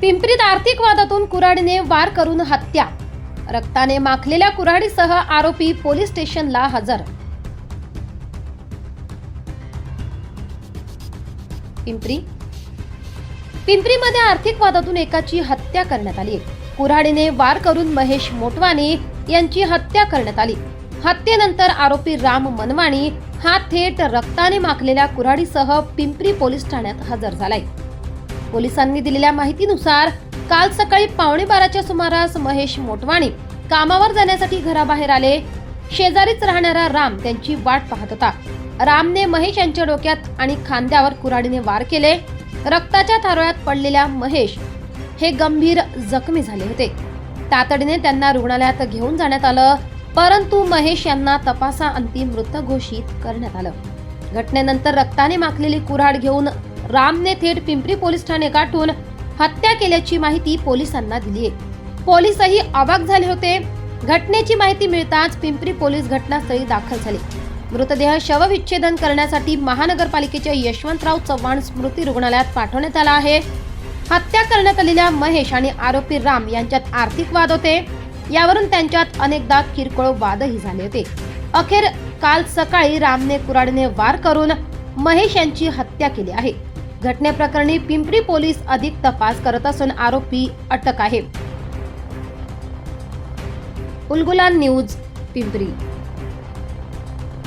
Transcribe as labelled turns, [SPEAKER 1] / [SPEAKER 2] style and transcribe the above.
[SPEAKER 1] पिंपरीत आर्थिक वादातून कुऱ्हाडीने वार करून हत्या. रक्ताने माखलेल्या कुऱ्हाडीसह आरोपी पोलीस स्टेशनला हजर. पिंपरी? पिंपरीमध्ये आर्थिक वादातून एकाची हत्या करण्यात आली. कुऱ्हाडीने वार करून महेश मोटवाने यांची हत्या करण्यात आली. हत्येनंतर आरोपी राम मनवाणी हा थेट रक्ताने माखलेल्या कुऱ्हाडीसह पिंपरी पोलीस ठाण्यात हजर झालाय. पोलिसांनी दिलेल्या माहितीनुसार काल सकाळी पावणे बाराच्या सुमारास महेश मोटवाणी कामावर जाण्यासाठी घराबाहेर आले. शेजारीच राहणारा राम त्यांची वाट पाहत होता. रामने महेश यांच्या डोक्यात आणि खांद्यावर कुऱ्हाडीने वार केले. रक्ताच्या थारोळ्यात पडलेल्या महेश हे गंभीर जखमी झाले होते. तातडीने त्यांना रुग्णालयात घेऊन जाण्यात आलं परंतु महेश यांना तपासा अंतिम मृत घोषित करण्यात आलं. घटनेनंतर रक्ताने माखलेली कुऱ्हाड घेऊन रामने थेट पिंपरी पोलीस ठाणे गाठून हत्या केल्याची माहिती पोलिसांना दिली आहे पोलीसही अवाक झाले होते. घटनेची माहिती मिळताच पिंपरी पोलीस घटनास्थळी दाखल झाले. मृतदेह शवविच्छेदन करण्यासाठी महानगरपालिकेच्या यशवंतराव चव्हाण स्मृती रुग्णालयात पाठवण्यात आला आहे. हत्या करण्यात आलेल्या महेश आणि आरोपी राम यांच्यात आर्थिक वाद होते. यावरून त्यांच्यात अनेकदा किरकोळ वादही झाले होते. अखेर काल सकाळी रामने कुराडीने वार करून महेश यांची हत्या केली आहे. घटनेप्रकरणी पिंपरी पोलीस अधिक तपास करत असून आरोपी अटक आहे. उलगुला न्यूज पिंपरी.